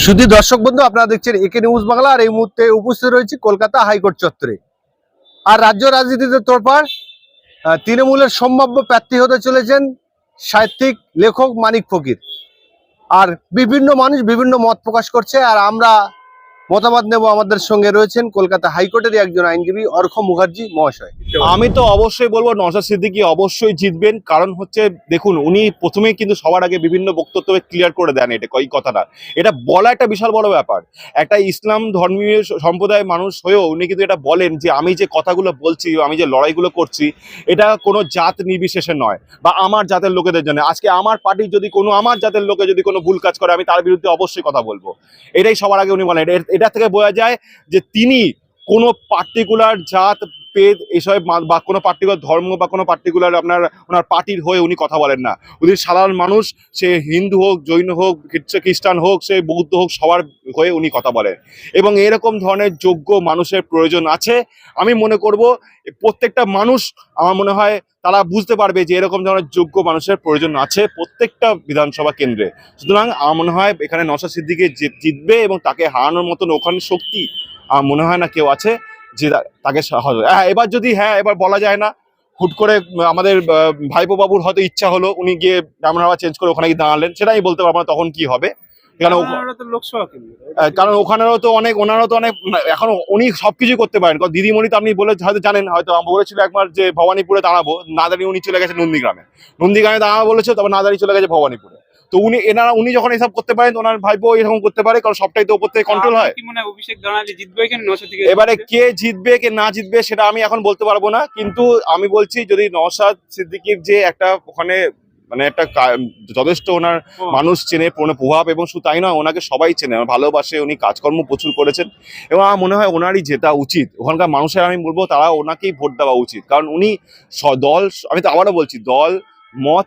শুধু দর্শক বন্ধু, আপনারা দেখছেন একে নিউজ বাংলা, আর এই মুহূর্তে উপস্থিত রয়েছে কলকাতা হাইকোর্ট চত্বরে। আর রাজ্য রাজনীতিতে তোরপার তৃণমূলের সম্ভাব্য প্রার্থী হতে চলেছেন সাহিত্যিক লেখক মানিক ফকির। আর বিভিন্ন মানুষ বিভিন্ন মত প্রকাশ করছে, আর আমরা মতামত নেব আমাদের সঙ্গে রয়েছেন কলকাতা হাইকোর্টের একজন আইনজীবী অর্ঘ মুখার্জি মহাশয়। আমি তো অবশ্যই বলব, নওশাদ সিদ্দিকি অবশ্যই জিতবেন। কারণ হচ্ছে, দেখুন, উনি প্রথমেই কিন্তু সবার আগে বিভিন্ন বক্তব্য ক্লিয়ার করে দেন এটা, এই কথাটা। এটা বলা একটা বিশাল বড় ব্যাপার। একটা ইসলাম ধর্মীয় সম্প্রদায়ের মানুষ হয়েও উনি কিন্তু এটা বলেন যে, আমি যে কথাগুলো বলছি, আমি যে লড়াইগুলো করছি, এটা কোনো জাত নির্বিশেষে নয়, বা আমার জাতের লোকেদের জন্য। আজকে আমার পার্টির যদি কোনো, আমার জাতের লোকে যদি কোনো ভুল কাজ করে, আমি তার বিরুদ্ধে অবশ্যই কথা বলব। এটাই সবার আগে উনি বলেন। এটা থেকে বোঝা যায় যে তিনি কোনো পার্টিকুলার জাত, পেদ এসব বা কোনো পার্টিকুলার ধর্ম বা কোনো পার্টিকুলার আপনার ওনার পার্টির হয়ে উনি কথা বলেন না। উনি সাধারণ মানুষ, সে হিন্দু হোক, জৈন হোক খ্রিস্টান হোক, সে বৌদ্ধ হোক, সবার হয়ে উনি কথা বলেন। এবং এরকম ধরনের যোগ্য মানুষের প্রয়োজন আছে। আমি মনে করব, প্রত্যেকটা মানুষ, আমার মনে হয়, তারা বুঝতে পারবে যে এরকম ধরনের যোগ্য মানুষের প্রয়োজন আছে প্রত্যেকটা বিধানসভা কেন্দ্রে। সুতরাং আমার মনে হয়, এখানে নশা সিদ্দিকে জিতবে এবং তাকে হারানোর মতন ওখানে শক্তি মনে হয় না কেউ আছে যে তাকে হ্যাঁ এবার যদি হ্যাঁ এবার বলা যায় না হুট করে আমাদের ভাইপো বাবুর হয়তো ইচ্ছা হলো উনি গিয়ে হাওয়া চেঞ্জ করে ওখানে গিয়ে দাঁড়ালেন সেটাই বলতে পারব না তখন কি হবে। কারণ ওখানেও তো অনেক ওনারও তো অনেক এখন উনি সবকিছু করতে পারেন। কারণ দিদিমণি তো আপনি বলে হয়তো জানেন হয়তো বলেছিল একবার যে ভবানীপুরে দাঁড়াবো নাদারি উনি চলে গেছে নন্দীগ্রামে। নন্দীগ্রামে দাঁড়াবো বলেছে তারপর না দাঁড়িয়ে চলে গেছে ভবানীপুরে। তো উনি এনারা উনি যখন এসব করতে পারেন ওনার ভাইপো এরকম করতে পারে কারণ সবটাই তো ওপর থেকে কন্ট্রোল হয়। অভিষেক জিতবে থেকে? এবারে কে জিতবে কে না জিতবে সেটা আমি এখন বলতে পারব না কিন্তু আমি বলছি যদি নওশাদ সিদ্দিকির যে একটা ওখানে মানে একটা যথেষ্ট ওনার মানুষ চেনে পুরনো প্রভাব এবং শুধু তাই নয় ওনাকে সবাই চেনে ভালোবাসে উনি কাজকর্ম প্রচুর করেছেন এবং আমার মনে হয় ওনারই জেতা উচিত। ওখানকার মানুষের আমি বলব তারা ওনাকেই ভোট দেওয়া উচিত কারণ উনি স- দল আমি তো আবারও বলছি দল মত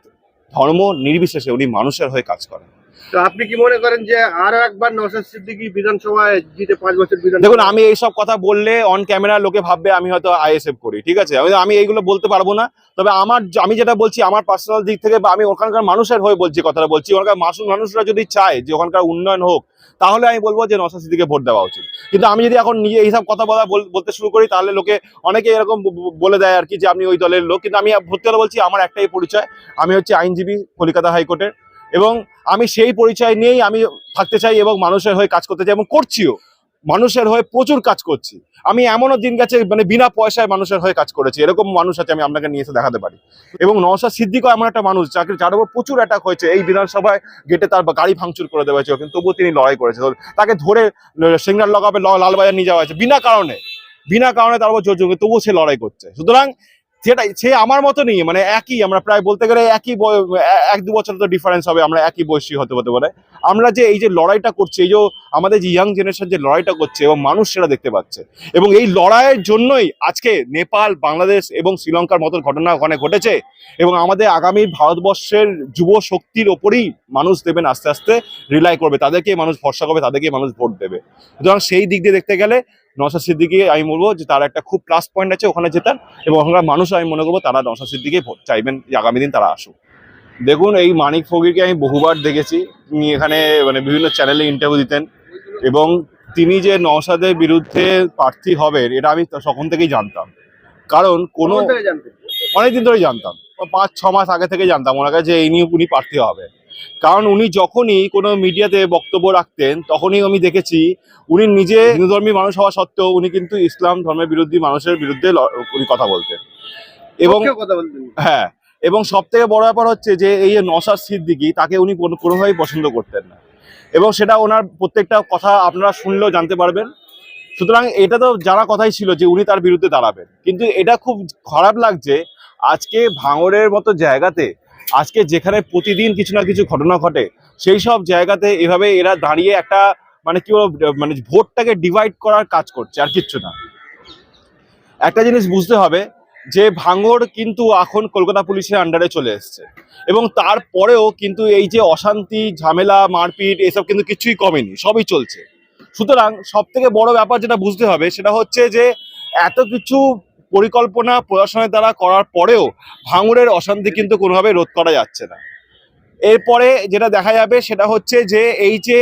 ধর্ম নির্বিশেষে উনি মানুষের হয়ে কাজ করেন। তো আপনি কি মনে করেন যে আরও একবার নওশাদ সিদ্দিকী বিধানসভায় জিতে পাঁচ বছর বিধান দেখুন, আমি এইসব কথা বললে অন ক্যামেরা লোকে ভাববে আমি হয়তো আইএসএফ করি, ঠিক আছে? আমি এইগুলো বলতে পারব না। তবে আমার আমি যেটা বলছি, আমার পার্সোনাল দিক থেকে বা আমি ওখানকার মানুষের হয়ে বলছি কথাটা বলছি, ওখানকার মানুষ- মানুষরা যদি চায় যে ওখানকার উন্নয়ন হোক, তাহলে আমি বলব যে নশা সিদ্দিকে ভোট দেওয়া উচিত। কিন্তু আমি যদি এখন নিজে এইসব কথা বলা বল- বলতে শুরু করি, তাহলে লোকে অনেকে এরকম বলে দেয় আর কি যে আপনি ওই দলের লোক। কিন্তু আমি ভর্তি বলছি, আমার একটাই পরিচয়, আমি হচ্ছে আইনজীবী কলকাতা হাইকোর্টের। এবং আমি সেই পরিচয় নিয়েই আমি থাকতে চাই এবং মানুষের হয়ে কাজ করতে চাই এবং করছিও। মানুষের হয়ে প্রচুর কাজ করছি। আমি এমনও দিন গেছে মানে বিনা পয়সায় মানুষের হয়ে কাজ করেছি। এরকম মানুষ আছে, আমি আপনাকে নিয়ে এসে দেখাতে পারি। এবং নওশাদ সিদ্দিকও এমন একটা মানুষ যাকে যার উপর প্রচুর অ্যাটাক হয়েছে। এই বিধানসভায় গেটে তার গাড়ি ভাঙচুর করে দেওয়া হয়েছে কিন্তু তবুও তিনি লড়াই করেছে। তাকে ধরে সিঙ্গার লগাবে লালবাজার নিয়ে যাওয়া হয়েছে। বিনা কারণে বিনা কারণে তার উপর জোর জঙ্গি তবুও সে লড়াই করছে। সুতরাং সেটাই সে আমার মতো নেই মানে একই, আমরা প্রায় বলতে গেলে একই এক দু বছর তো ডিফারেন্স হবে, আমরা একই বয়সী হতে হতে পারে। আমরা যে এই যে লড়াইটা করছি, এই যে আমাদের যে ইয়াং জেনারেশন যে লড়াইটা করছে এবং মানুষ সেটা দেখতে পাচ্ছে। এবং এই লড়াইয়ের জন্যই আজকে নেপাল, বাংলাদেশ এবং শ্রীলঙ্কার মতন ঘটনা ওখানে ঘটেছে। এবং আমাদের আগামী ভারতবর্ষের যুব শক্তির ওপরেই মানুষ দেবেন আস্তে আস্তে রিলাই করবে। তাদেরকে মানুষ ভরসা করবে তাদেরকে মানুষ ভোট দেবে। সুতরাং সেই দিক দিয়ে দেখতে গেলে নশা সিদ্দিকি, আমি বলব যে তার একটা খুব প্লাস পয়েন্ট আছে ওখানে জেতার এবং ওখানকার মানুষ, আমি মনে করব তারা নসা সিদ্দিকে ভোট চাইবেন, যে আগামী দিন তারা আসুক। দেখুন, এই মানিক ফকিরকে আমি বহুবার দেখেছি, তিনি এখানে মানে বিভিন্ন চ্যানেলে ইন্টারভিউ দিতেন এবং তিনি যে নওশাদের বিরুদ্ধে প্রার্থী হবেন, এটা আমি তখন থেকেই জানতাম। কারণ কোনো অনেকদিন ধরেই জানতাম। পাঁচ ছ মাস আগে থেকে জানতাম ওনার কাছে যে এই নিয়ে উনি প্রার্থী হবে। কারণ উনি যখনই কোনো মিডিয়াতে বক্তব্য রাখতেন তখনই আমি দেখেছি উনি নিজে হিন্দু ধর্মী মানুষ হওয়া সত্ত্বেও উনি কিন্তু ইসলাম ধর্মের বিরোধী মানুষের বিরুদ্ধে উনি কথা বলতেন। এবং হ্যাঁ এবং সব থেকে বড় ব্যাপার হচ্ছে যে এই যে নসার সিদ্দিকি তাকে উনি কোনো- কোনোভাবেই পছন্দ করতেন না। এবং সেটা ওনার প্রত্যেকটা কথা আপনারা শুনলেও জানতে পারবেন। সুতরাং এটা তো জানা কথাই ছিল যে উনি তার বিরুদ্ধে দাঁড়াবেন। কিন্তু এটা খুব খারাপ লাগছে আজকে ভাঙড়ের মতো জায়গাতে আজকে যেখানে প্রতিদিন কিছু না কিছু ঘটনা ঘটে সেই সব জায়গাতে এভাবে এরা দাঁড়িয়ে একটা মানে কি বলব, মানে ভোটটাকে ডিভাইড করার কাজ করছে আর কিচ্ছু না। একটা জিনিস বুঝতে হবে যে ভাঙড় কিন্তু এখন কলকাতা পুলিশের আন্ডারে চলে এসছে। এবং তারপরেও কিন্তু এই যে অশান্তি ঝামেলা মারপিট এসব কিন্তু কিছুই কমেনি সবই চলছে। সুতরাং সব থেকে বড় ব্যাপার যেটা বুঝতে হবে সেটা হচ্ছে যে এত কিছু পরিকল্পনা প্রশাসনের দ্বারা করার পরেও ভাঙড়ের অশান্তি কিন্তু কোনোভাবে রোধ করা যাচ্ছে না। এরপরে যেটা দেখা যাবে সেটা হচ্ছে যে এই যে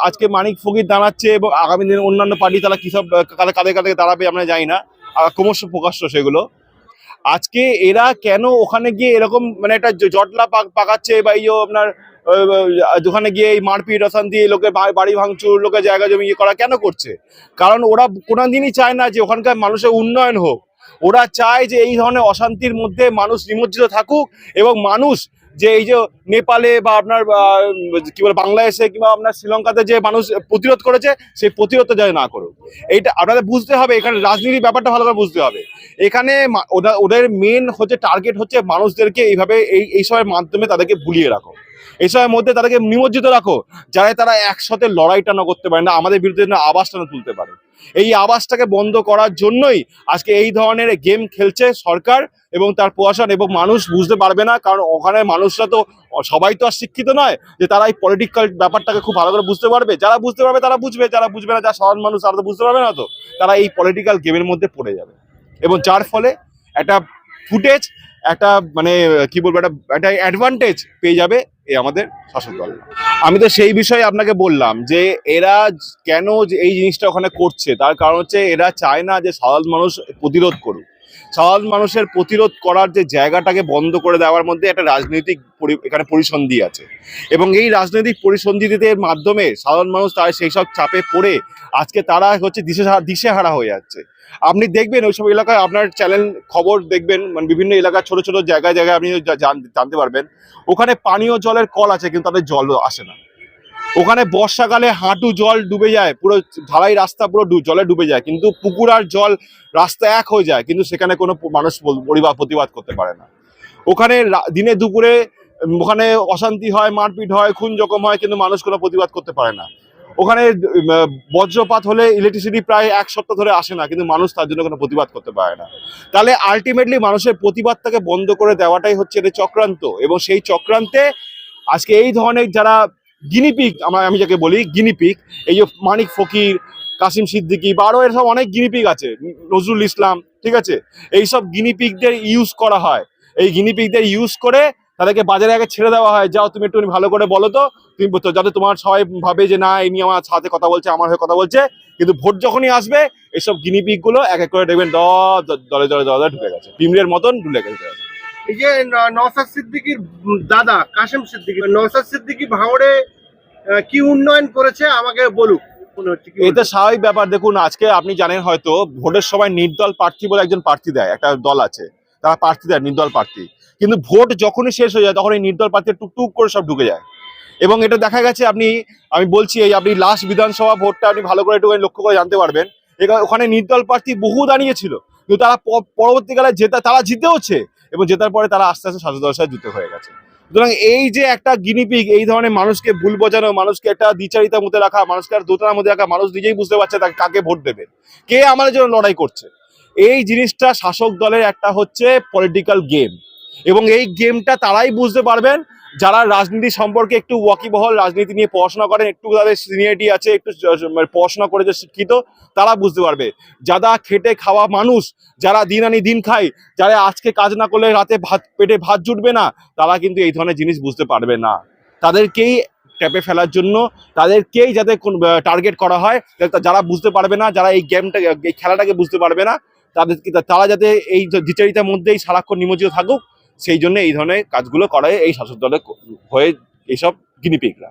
আজকে মানিক ফকির দাঁড়াচ্ছে এবং আগামী দিনে অন্যান্য পার্টি তারা কিসব কাদের কাদের দাঁড়াবে আমরা জানি না। ক্রমশ প্রকাশ্য সেগুলো। আজকে এরা কেন ওখানে গিয়ে এরকম মানে একটা জটলা পাক- পাকাচ্ছে বা এই আপনার আহ, গিয়ে এই মারপিট অশান্তি লোকে বাড়ি ভাঙচুর লোকে জায়গা জমি ইয়ে করা কেন করছে? কারণ ওরা কোনোদিনই চায় না যে ওখানকার মানুষের উন্নয়ন হোক। ওরা চায় যে এই ধরনের অশান্তির মধ্যে মানুষ নিমজ্জিত থাকুক এবং মানুষ যে এই যে নেপালে বা আপনার কি বলে, বাংলাদেশে কিংবা আপনার শ্রীলঙ্কাতে যে মানুষ প্রতিরোধ করেছে, সেই প্রতিরোধটা যেন না করুক। এইটা আপনাদের বুঝতে হবে, এখানে রাজনীতির ব্যাপারটা ভালো করে বুঝতে হবে। এখানে ওদের মেন হচ্ছে টার্গেট হচ্ছে মানুষদেরকে এইভাবে এই এই সবের মাধ্যমে তাদেরকে ভুলিয়ে রাখো। এই সবের মধ্যে তাদেরকে নিমজ্জিত রাখো, যাতে তারা একসাথে লড়াইটা না করতে পারে না, আমাদের বিরুদ্ধে না না তুলতে পারে। এই আবাসটাকে বন্ধ করার জন্যই আজকে এই ধরনের গেম খেলছে সরকার এবং তার প্রশাসন এবং মানুষ বুঝতে পারবে না, কারণ ওখানে মানুষরা তো, সবাই তো আর শিক্ষিত নয়, যে তারা এই পলিটিক্যাল ব্যাপারটাকে খুব ভালো করে বুঝতে পারবে। যারা বুঝতে পারবে তারা বুঝবে, যারা বুঝবে না, যারা সাধারণ মানুষ তারা তো বুঝতে পারবে না তো। তারা এই পলিটিক্যাল গেমের মধ্যে পড়ে যাবে। এবং যার ফলে একটা ফুটেজ একটা মানে কি বলব, একটা একটা অ্যাডভান্টেজ পেয়ে যাবে এই আমাদের শাসক দল। আমি তো সেই বিষয়ে আপনাকে বললাম যে এরা কেন এই জিনিসটা ওখানে করছে, তার কারণ হচ্ছে এরা চায় না যে সাধারণ মানুষ প্রতিরোধ করুক। সাধারণ মানুষের প্রতিরোধ করার যে জায়গাটাকে বন্ধ করে দেওয়ার মধ্যে একটা রাজনৈতিক এখানে পরিসন্ধি আছে। এবং এই রাজনৈতিক পরিসন্ধিতে মাধ্যমে সাধারণ মানুষ তার সেই সব চাপে পড়ে আজকে তারা হচ্ছে দিশে দিশেহারা হয়ে যাচ্ছে। আপনি দেখবেন ওইসব এলাকায় আপনার চ্যানেল খবর দেখবেন মানে বিভিন্ন এলাকার ছোট ছোট জায়গায় জায়গায় আপনি জানতে পারবেন। ওখানে পানীয় জলের কল আছে কিন্তু তাদের জল আসে না। ওখানে বর্ষাকালে হাঁটু জল ডুবে যায়, পুরো ঢালাই রাস্তা পুরো জলে ডুবে যায়, কিন্তু পুকুর আর জল রাস্তা এক হয়ে যায়, কিন্তু সেখানে কোনো মানুষ পরিবার প্রতিবাদ করতে পারে না। ওখানে দিনে দুপুরে ওখানে অশান্তি হয়, মারপিট হয়, খুন জখম হয়, কিন্তু মানুষ কোনো প্রতিবাদ করতে পারে না। ওখানে বজ্রপাত হলে ইলেকট্রিসিটি প্রায় এক সপ্তাহ ধরে আসে না, কিন্তু মানুষ তার জন্য কোনো প্রতিবাদ করতে পারে না। তাহলে আলটিমেটলি মানুষের প্রতিবাদটাকে বন্ধ করে দেওয়াটাই হচ্ছে এটা চক্রান্ত, এবং সেই চক্রান্তে আজকে এই ধরনের যারা গিনিপিক আমরা, আমি যাকে বলি গিনিপিক এই যে মানিক ফকির, কাসিম সিদ্দিকি বা আরও এরসব অনেক গিনিপিক আছে, নজরুল ইসলাম, ঠিক আছে? এইসব গিনিপিকদের ইউজ করা হয়। এই গিনিপিকদের ইউজ করে তাদেরকে বাজারে আগে ছেড়ে দেওয়া হয়। যাও তুমি একটু ভালো করে বলো তো, তুমি বলতো যাতে তোমার সবাই ভাবে যে না, এই নিয়ে আমার সাথে কথা বলছে, আমার হয়ে কথা বলছে। কিন্তু ভোট যখনই আসবে, এইসব গিনিপিকগুলো এক এক করে দেখবেন দলে দলে দলে ঢুকে গেছে। পিমড়ের মতন ঢুকে গেছে। এই যে ন- নওশাদ সিদ্দিকীর দাদা কাশেম সিদ্দিকী নওশাদ সিদ্দিকী ভাঙড়ে কি উন্নয়ন করেছে আমাকে বলুক। এটা স্বাভাবিক ব্যাপার। দেখুন আজকে আপনি জানেন হয়তো ভোটের সময় নির্দল প্রার্থী বলে একজন প্রার্থী দেয় একটা দল আছে। তারা প্রার্থী দেয় নির্দল প্রার্থী। কিন্তু ভোট যখনই শেষ হয়ে যায় তখন এই নির্দল প্রার্থী টুকটুক করে সব ঢুকে যায়। এবং এটা দেখা গেছে আপনি আমি বলছি এই আপনি লাস্ট বিধানসভা ভোটটা আপনি ভালো করে একটু লক্ষ্য করে জানতে পারবেন। ওখানে নির্দল প্রার্থী বহু দাঁড়িয়েছিল। কিন্তু তারা পরবর্তীকালে জেতা তারা জিতেওছে। এবং জেতার পরে তারা আস্তে আস্তে দলের যুক্ত হয়ে গেছে। সুতরাং এই যে একটা গিনিপিক, এই ধরনের মানুষকে ভুল বোঝানো, মানুষকে একটা দ্বিচারিতার মধ্যে রাখা, মানুষকে আর দোটানার মধ্যে রাখা, মানুষ নিজেই বুঝতে পারছে তাকে কাকে ভোট দেবে। কে আমাদের জন্য লড়াই করছে? এই জিনিসটা শাসক দলের একটা হচ্ছে পলিটিক্যাল গেম এবং এই গেমটা তারাই বুঝতে পারবেন যারা রাজনীতি সম্পর্কে একটু ওয়াকিবহল রাজনীতি নিয়ে পড়াশোনা করেন, একটু তাদের সিনিয়রিটি আছে, একটু মানে পড়াশোনা করে যে শিক্ষিত, তারা বুঝতে পারবে। যারা খেটে খাওয়া মানুষ, যারা দিন আনি দিন খায়, যারা আজকে কাজ না করলে রাতে ভাত, পেটে ভাত জুটবে না, তারা কিন্তু এই ধরনের জিনিস বুঝতে পারবে না। তাদেরকেই ট্যাপে ফেলার জন্য, তাদেরকেই যাতে কোন টার্গেট করা হয় যারা বুঝতে পারবে না, যারা এই গেমটা এই খেলাটাকে বুঝতে পারবে না, তাদেরকে, তারা যাতে এই দ্বিচারিতার মধ্যেই সারাক্ষণ নিমজ্জিত থাকুক সেই জন্য এই ধরনের কাজগুলো করায় এই শাসক দলের হয়ে এইসব গিনিপিকরা